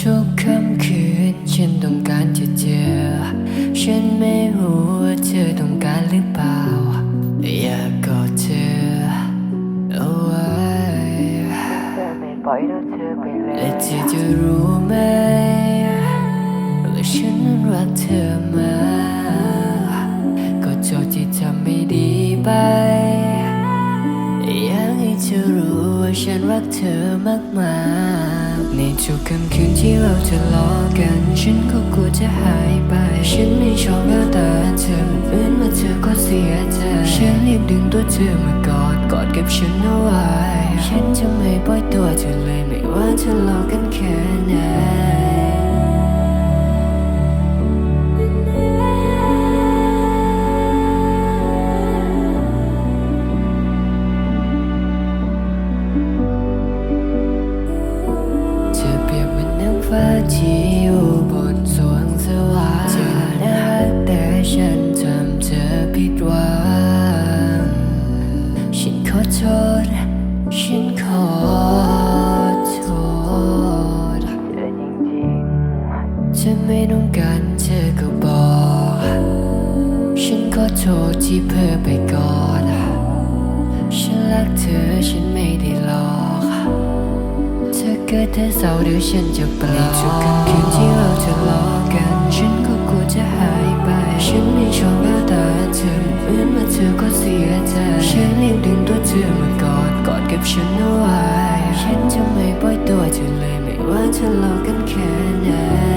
ทุกค่ำคืนฉันต้องการจะเจอ ฉันไม่รู้ว่าเธอต้องการหรือเปล่า อยากกอดเธอเอาไว้ปล่อยให้เธอไปเลและเธอจะรู้ไหมว่าฉันนั้นรักเธอมาก ให้เธอรู้ว่าฉันรักเธอมากมากในทุกค่ำคืนที่เราทะเลาะกัน ฉันก็กลัวจะหายไป ฉันไม่ชอบแววตาเธอมันเหมือนว่าเธอก็เสียใจ ฉันรีบดึงตัวเธอมากอดกอดเก็บฉันเอาไว้ ฉันจะไม่ปล่อยตัวเธอเลยไม่ว่าทะเลาะกันแค่ไหน ที่อยู่บนสวงสวรรค์เธอน่ารักแต่ฉันทำเธอผิดหวังฉันขอโทษ ฉันขอโทษเธอจริงฉันไม่ต้องการเธอก็บอก ฉันขอโทษที่เพ้อไปก่อนฉันรักเธอฉัน เกิดเธอเศร้าเดี๋ยวฉันจะปลอบทุกค่ำคืนที่เราทะเลาะกัน ฉันก็กลัวจะหายไป ฉันไม่ชอบแววตาเธอเหมือนว่าเธอก็เสียใจฉันรีบดึงตัวเธอมากอดกอดเก็บฉันเอาไว้ฉันจะไม่ปล่อยตัวเธอเลยไม่ว่าทะเลาะกันแค่ไหน